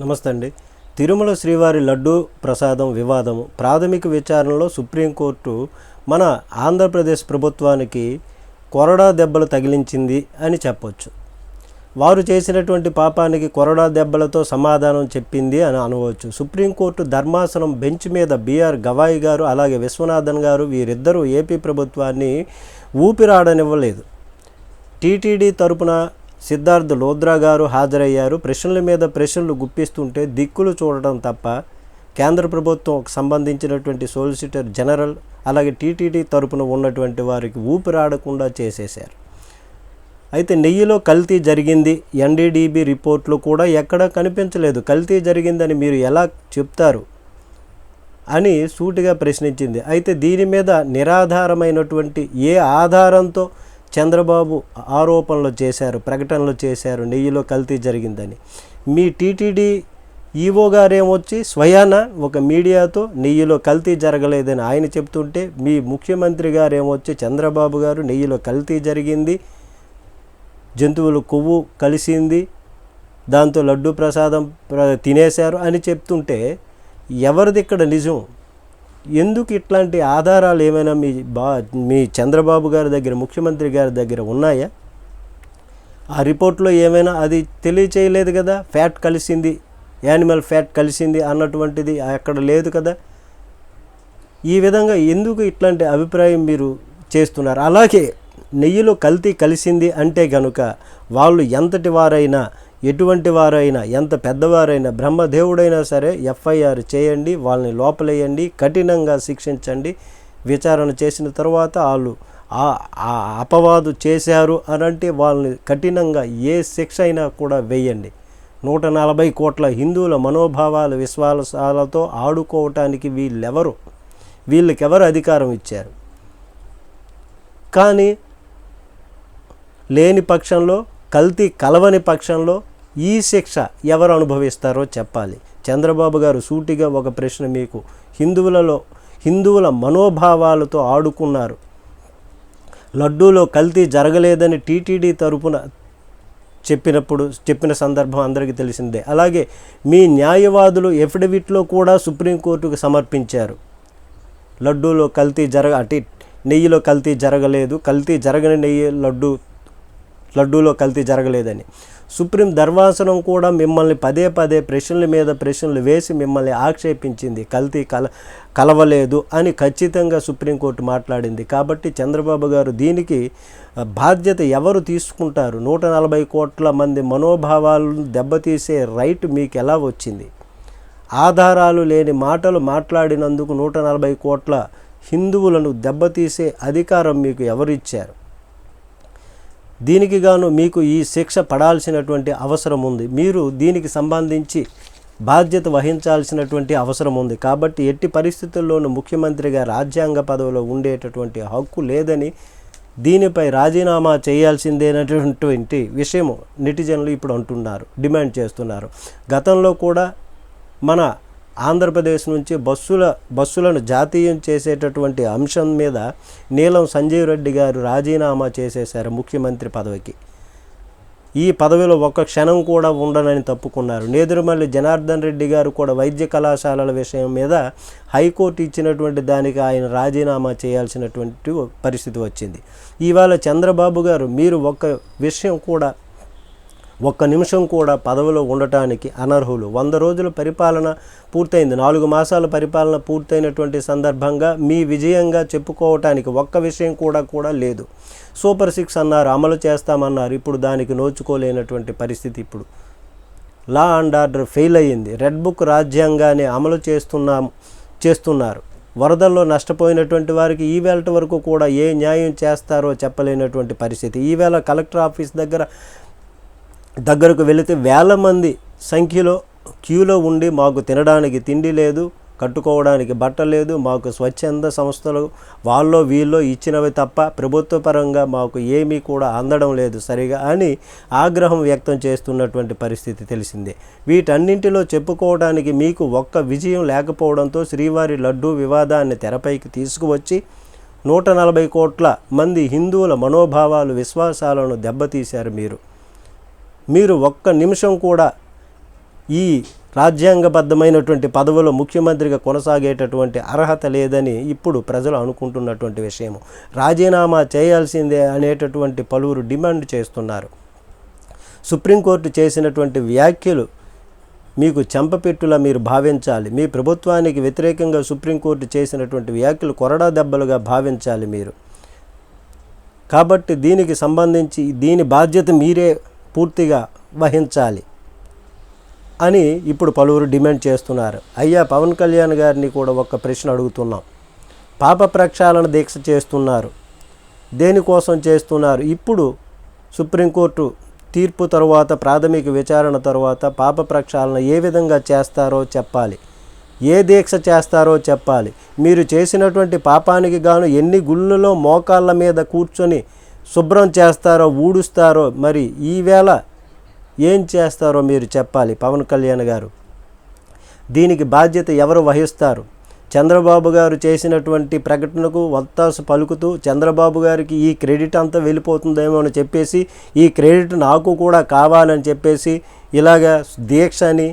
నమస్తే అండి. తిరుమల శ్రీవారి లడ్డు ప్రసాదం వివాదము ప్రాథమిక విచారణలో సుప్రీంకోర్టు మన ఆంధ్రప్రదేశ్ ప్రభుత్వానికి కొరడా దెబ్బలు తగిలించింది అని చెప్పొచ్చు. వారు చేసినటువంటి పాపానికి కొరడా దెబ్బలతో సమాధానం చెప్పింది అని అనవచ్చు. సుప్రీంకోర్టు ధర్మాసనం బెంచ్ మీద బీఆర్ గవాయి గారు అలాగే విశ్వనాథన్ గారు వీరిద్దరూ ఏపీ ప్రభుత్వాన్ని ఊపిరాడనివ్వలేదు. టీటీడీ తరపున సిద్ధార్థ్ లోద్రా గారు హాజరయ్యారు. ప్రశ్నల మీద ప్రశ్నలు గుప్పిస్తుంటే దిక్కులు చూడటం తప్ప కేంద్ర ప్రభుత్వం సంబంధించినటువంటి సోలిసిటర్ జనరల్ అలాగే టీటీడీ తరపున ఉన్నటువంటి వారికి ఊపిరాడకుండా చేసేశారు. అయితే నెయ్యిలో కల్తీ జరిగింది. ఎన్డీడీబీ రిపోర్ట్లు కూడా ఎక్కడా కనిపించలేదు. కల్తీ జరిగిందని మీరు ఎలా చెప్తారు? అని సూటిగా ప్రశ్నించింది. అయితే దీని మీద నిరాధారమైనటువంటి ఏ ఆధారంతో చంద్రబాబు ఆరోపణలు చేశారు ప్రకటనలు చేశారు నెయ్యిలో కల్తీ జరిగిందని. మీ టీటీడీ ఈవో గారేమొచ్చి స్వయాన ఒక మీడియాతో నెయ్యిలో కల్తీ జరగలేదని ఆయన చెప్తుంటే మీ ముఖ్యమంత్రి గారేమొచ్చి చంద్రబాబు గారు నెయ్యిలో కల్తీ జరిగింది జంతువులు కొవ్వు కలిసింది దాంతో లడ్డు ప్రసాదం ప్ర- తినేశారు అని చెప్తుంటే ఎవరిది ఇక్కడ నిజం? ఎందుకు ఇట్లాంటి ఆధారాలు ఏమైనా మీ బా మీ చంద్రబాబు గారి దగ్గర ముఖ్యమంత్రి గారి దగ్గర ఉన్నాయా? ఆ రిపోర్ట్లో ఏమైనా అది తెలియచేయలేదు కదా? ఫ్యాట్ కలిసింది యానిమల్ ఫ్యాట్ కలిసింది అన్నటువంటిది అక్కడ లేదు కదా? ఈ విధంగా ఎందుకు ఇట్లాంటి అభిప్రాయం మీరు చేస్తున్నారు? అలాగే నెయ్యిలో కల్తీ కలిసింది అంటే గనుక వాళ్ళు ఎంతటి వారైనా ఎటువంటి వారైనా ఎంత పెద్దవారైనా బ్రహ్మదేవుడైనా సరే ఎఫ్ఐఆర్ చేయండి వాళ్ళని లోపలేయండి కఠినంగా శిక్షించండి. విచారణ చేసిన తర్వాత వాళ్ళు ఆ ఆ అపవాదు చేశారు అని అంటే వాళ్ళని కఠినంగా ఏ శిక్ష అయినా కూడా వేయండి. నూట నలభై కోట్ల హిందువుల మనోభావాల విశ్వాసాలతో ఆడుకోవటానికి వీళ్ళెవరు? వీళ్ళకెవరు అధికారం ఇచ్చారు? కానీ లేని పక్షంలో కల్తీ కలవని పక్షంలో ఈ శిక్ష ఎవరు అనుభవిస్తారో చెప్పాలి. చంద్రబాబు గారు సూటిగా ఒక ప్రశ్న మీకు హిందువులలో హిందువుల మనోభావాలతో ఆడుకున్నారు. లడ్డూలో కల్తీ జరగలేదని టీటీడీ తరపున చెప్పినప్పుడు చెప్పిన సందర్భం అందరికీ తెలిసిందే. అలాగే మీ న్యాయవాదులు ఎఫిడవిట్లో కూడా సుప్రీంకోర్టుకు సమర్పించారు. లడ్డూలో కల్తీ జరగ అంటే నెయ్యిలో కల్తీ జరగలేదు. కల్తీ జరగని నెయ్యి లడ్డు లడ్డూలో కల్తీ జరగలేదని. సుప్రీం ధర్మాసనం కూడా మిమ్మల్ని పదే పదే ప్రశ్నల మీద ప్రశ్నలు వేసి మిమ్మల్ని ఆక్షేపించింది. కల్తీ కల కలవలేదు అని ఖచ్చితంగా సుప్రీంకోర్టు మాట్లాడింది. కాబట్టి చంద్రబాబు గారు దీనికి బాధ్యత ఎవరు తీసుకుంటారు? నూట నలభై కోట్ల మంది మనోభావాలను దెబ్బతీసే రైట్ మీకు ఎలా వచ్చింది? ఆధారాలు లేని మాటలు మాట్లాడినందుకు నూట నలభై కోట్ల హిందువులను దెబ్బతీసే అధికారం మీకు ఎవరిచ్చారు? దీనికి గాను మీకు ఈ శిక్ష పడాల్సినటువంటి అవసరం ఉంది. మీరు దీనికి సంబంధించి బాధ్యత వహించాల్సినటువంటి అవసరం ఉంది. కాబట్టి ఎట్టి పరిస్థితుల్లోనూ ముఖ్యమంత్రిగా రాజ్యాంగ పదవిలో ఉండేటటువంటి హక్కు లేదని దీనిపై రాజీనామా చేయాల్సిందేనటువంటి విషయము నెటిజన్లు ఇప్పుడు అంటున్నారు డిమాండ్ చేస్తున్నారు. గతంలో కూడా మన ఆంధ్రప్రదేశ్ నుంచి బస్సుల బస్సులను జాతీయం చేసేటటువంటి అంశం మీద నీలం సంజీవ్ రెడ్డి గారు రాజీనామా చేసేశారు ముఖ్యమంత్రి పదవికి. ఈ పదవిలో ఒక్క క్షణం కూడా ఉండనని తప్పుకున్నారు. నేదురుమల్లి జనార్దన్ రెడ్డి గారు కూడా వైద్య కళాశాలల విషయం మీద హైకోర్టు ఇచ్చినటువంటి దానికి ఆయన రాజీనామా చేయాల్సినటువంటి పరిస్థితి వచ్చింది. ఇవాళ చంద్రబాబు గారు మీరు ఒక్క విషయం కూడా ఒక్క నిమిషం కూడా పదవిలో ఉండటానికి అనర్హులు. వంద రోజుల పరిపాలన పూర్తయింది. నాలుగు మాసాల పరిపాలన పూర్తయినటువంటి సందర్భంగా మీ విజయంగా చెప్పుకోవటానికి ఒక్క విషయం కూడా కూడా లేదు. సూపర్ సిక్స్ అన్నారు అమలు చేస్తామన్నారు. ఇప్పుడు దానికి నోచుకోలేనటువంటి పరిస్థితి ఇప్పుడు. లా అండ్ ఆర్డర్ ఫెయిల్ అయ్యింది. రెడ్ బుక్ రాజ్యాంగాన్ని అమలు చేస్తున్నాం చేస్తున్నారు. వరదల్లో నష్టపోయినటువంటి వారికి ఈవేళ వరకు కూడా ఏ న్యాయం చేస్తారో చెప్పలేనటువంటి పరిస్థితి. ఈవేళ కలెక్టర్ ఆఫీస్ దగ్గర దగ్గరకు వెళితే వేల మంది సంఖ్యలో క్యూలో ఉండి మాకు తినడానికి తిండి లేదు కట్టుకోవడానికి బట్ట లేదు మాకు స్వచ్ఛంద సంస్థలు వాళ్ళో వీళ్ళో ఇచ్చినవి తప్ప ప్రభుత్వపరంగా మాకు ఏమీ కూడా అందడం లేదు సరిగా అని ఆగ్రహం వ్యక్తం చేస్తున్నటువంటి పరిస్థితి తెలిసిందే. వీటన్నింటిలో చెప్పుకోవడానికి మీకు ఒక్క విజయం లేకపోవడంతో శ్రీవారి లడ్డూ వివాదాన్ని తెరపైకి తీసుకువచ్చి నూట నలభై కోట్ల మంది హిందువుల మనోభావాలు విశ్వాసాలను దెబ్బతీశారు మీరు. మీరు ఒక్క నిమిషం కూడా ఈ రాజ్యాంగబద్ధమైనటువంటి పదవులో ముఖ్యమంత్రిగా కొనసాగేటటువంటి అర్హత లేదని ఇప్పుడు ప్రజలు అనుకుంటున్నటువంటి విషయము. రాజీనామా చేయాల్సిందే అనేటటువంటి పలువురు డిమాండ్ చేస్తున్నారు. సుప్రీంకోర్టు చేసినటువంటి వ్యాఖ్యలు మీకు చెంపపెట్టులా మీరు భావించాలి. మీ ప్రభుత్వానికి వ్యతిరేకంగా సుప్రీంకోర్టు చేసినటువంటి వ్యాఖ్యలు కొరడా దెబ్బలుగా భావించాలి మీరు. కాబట్టి దీనికి సంబంధించి దీని బాధ్యత మీరే పూర్తిగా వహించాలి అని ఇప్పుడు పలువురు డిమాండ్ చేస్తున్నారు. అయ్యా పవన్ కళ్యాణ్ గారిని కూడా ఒక ప్రశ్న అడుగుతున్నాం. పాప ప్రక్షాళన దీక్ష చేస్తున్నారు. దేనికోసం చేస్తున్నారు? ఇప్పుడు సుప్రీంకోర్టు తీర్పు తరువాత ప్రాథమిక విచారణ తరువాత పాప ప్రక్షాళన ఏ విధంగా చేస్తారో చెప్పాలి. ఏ దీక్ష చేస్తారో చెప్పాలి. మీరు చేసినటువంటి పాపానికి గాను ఎన్ని గుళ్ళలో మోకాళ్ళ మీద కూర్చొని శుభ్రం చేస్తారో ఊడుస్తారో మరి ఈవేళ ఏం చేస్తారో మీరు చెప్పాలి పవన్ కళ్యాణ్ గారు. దీనికి బాధ్యత ఎవరు వహిస్తారు? చంద్రబాబు గారు చేసినటువంటి ప్రకటనకు వత్తాసు పలుకుతూ చంద్రబాబు గారికి ఈ క్రెడిట్ అంతా వెళ్ళిపోతుందేమో అని చెప్పేసి ఈ క్రెడిట్ నాకు కూడా కావాలని చెప్పేసి ఇలాగ దీక్ష అని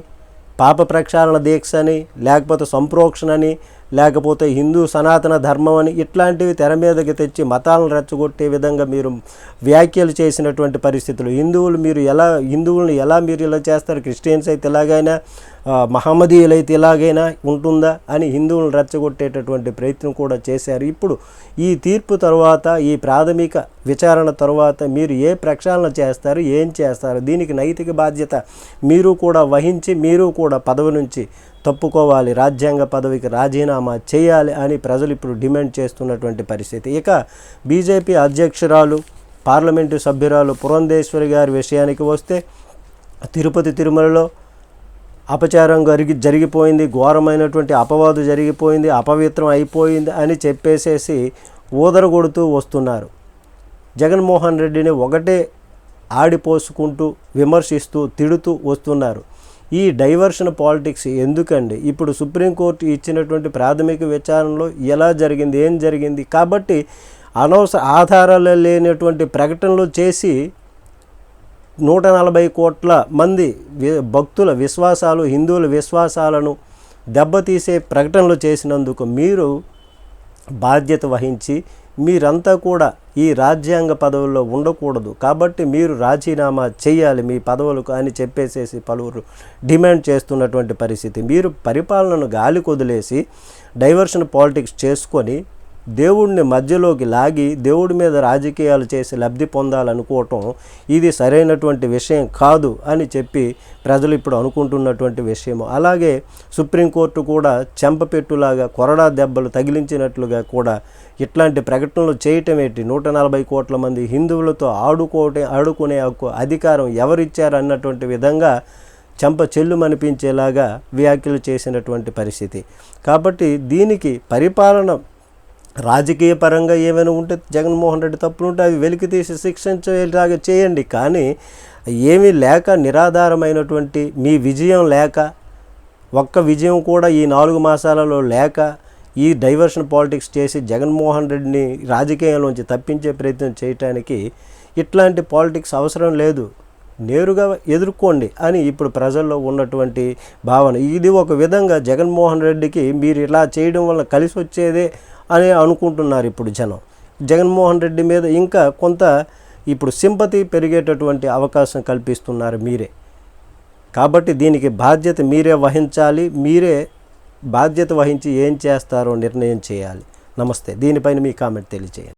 పాప ప్రక్షాళన దీక్ష అని లేకపోతే సంప్రోక్షణ అని లేకపోతే హిందూ సనాతన ధర్మం అని ఇట్లాంటివి తెర మీదకి తెచ్చి మతాలను రెచ్చగొట్టే విధంగా మీరు వ్యాఖ్యలు చేసినటువంటి పరిస్థితులు. హిందువులు మీరు ఎలా హిందువులను ఎలా మీరు ఇలా చేస్తారు? క్రిస్టియన్స్ అయితే ఎలాగైనా మహమ్మదీయులైతే ఇలాగైనా ఉంటుందా అని హిందువులను రెచ్చగొట్టేటటువంటి ప్రయత్నం కూడా చేశారు. ఇప్పుడు ఈ తీర్పు తర్వాత ఈ ప్రాథమిక విచారణ తర్వాత మీరు ఏ ప్రక్షాళన చేస్తారు? ఏం చేస్తారు? దీనికి నైతిక బాధ్యత మీరు కూడా వహించి మీరు కూడా పదవి నుంచి తప్పుకోవాలి రాజ్యాంగ పదవికి రాజీనామా చేయాలి అని ప్రజలు ఇప్పుడు డిమాండ్ చేస్తున్నటువంటి పరిస్థితి. ఇక బీజేపీ అధ్యక్షురాలు పార్లమెంటు సభ్యురాలు పురంధేశ్వరి గారి విషయానికి వస్తే తిరుపతి తిరుమలలో అపచారం జరిగి జరిగిపోయింది ఘోరమైనటువంటి అపవాదు జరిగిపోయింది అపవిత్రం అయిపోయింది అని చెప్పేసేసి ఊదరగొడుతూ వస్తున్నారు. జగన్మోహన్ రెడ్డిని ఒకటే ఆడిపోసుకుంటూ విమర్శిస్తూ తిడుతూ వస్తున్నారు. ఈ డైవర్షన్ పాలిటిక్స్ ఎందుకండి? ఇప్పుడు సుప్రీంకోర్టు ఇచ్చినటువంటి ప్రాథమిక విచారణలో ఎలా జరిగింది ఏం జరిగింది? కాబట్టి అనవసర ఆధారాలు లేనటువంటి ప్రకటనలు చేసి నూట నలభై కోట్ల మంది భక్తుల విశ్వాసాలు హిందువుల విశ్వాసాలను దెబ్బతీసే ప్రకటనలు చేసినందుకు మీరు బాధ్యత వహించి మీరంతా కూడా ఈ రాజ్యాంగ పదవుల్లో ఉండకూడదు. కాబట్టి మీరు రాజీనామా చేయాలి మీ పదవులకు అని చెప్పేసేసి పలువురు డిమాండ్ చేస్తున్నటువంటి పరిస్థితి. మీరు పరిపాలనను గాలి కొదిలేసి డైవర్షన్ పాలిటిక్స్ చేసుకొని దేవుడిని మధ్యలోకి లాగి దేవుడి మీద రాజకీయాలు చేసి లబ్ధి పొందాలనుకోవటం ఇది సరైనటువంటి విషయం కాదు అని చెప్పి ప్రజలు ఇప్పుడు అనుకుంటున్నటువంటి విషయము. అలాగే సుప్రీంకోర్టు కూడా చెంపపెట్టులాగా కొరడా దెబ్బలు తగిలించినట్లుగా కూడా ఇట్లాంటి ప్రకటనలు చేయటం ఏంటి? నూట నలభై కోట్ల మంది హిందువులతో ఆడుకోవటం ఆడుకునే హక్కు అధికారం ఎవరిచ్చారు అన్నటువంటి విధంగా చెంప చెల్లుమనిపించేలాగా వ్యాఖ్యలు చేసినటువంటి పరిస్థితి. కాబట్టి దీనికి పరిపాలన రాజకీయ పరంగా ఏమైనా ఉంటే జగన్మోహన్ రెడ్డి తప్పులు ఉంటే అవి వెలికి తీసి శిక్షించేలాగా చేయండి. కానీ ఏమీ లేక నిరాధారమైనటువంటి మీ విజయం లేక ఒక్క విజయం కూడా ఈ నాలుగు మాసాలలో లేక ఈ డైవర్షన్ పాలిటిక్స్ చేసి జగన్మోహన్ రెడ్డిని రాజకీయాల్లోంచి తప్పించే ప్రయత్నం చేయటానికి ఇట్లాంటి పాలిటిక్స్ అవసరం లేదు. నేరుగా ఎదుర్కోండి అని ఇప్పుడు ప్రజల్లో ఉన్నటువంటి భావన. ఇది ఒక విధంగా జగన్మోహన్ రెడ్డికి మీరు ఇలా చేయడం వల్ల కలిసి వచ్చేదే అని అనుకుంటున్నారు ఇప్పుడు జనం. జగన్మోహన్ రెడ్డి మీద ఇంకా కొంత ఇప్పుడు సింపతి పెరిగేటటువంటి అవకాశం కల్పిస్తున్నారు మీరే. కాబట్టి దీనికి బాధ్యత మీరే వహించాలి మీరే బాధ్యత వహించి ఏం చేస్తారో నిర్ణయం చేయాలి. నమస్తే. దీనిపైన మీ కామెంట్ తెలియజేయండి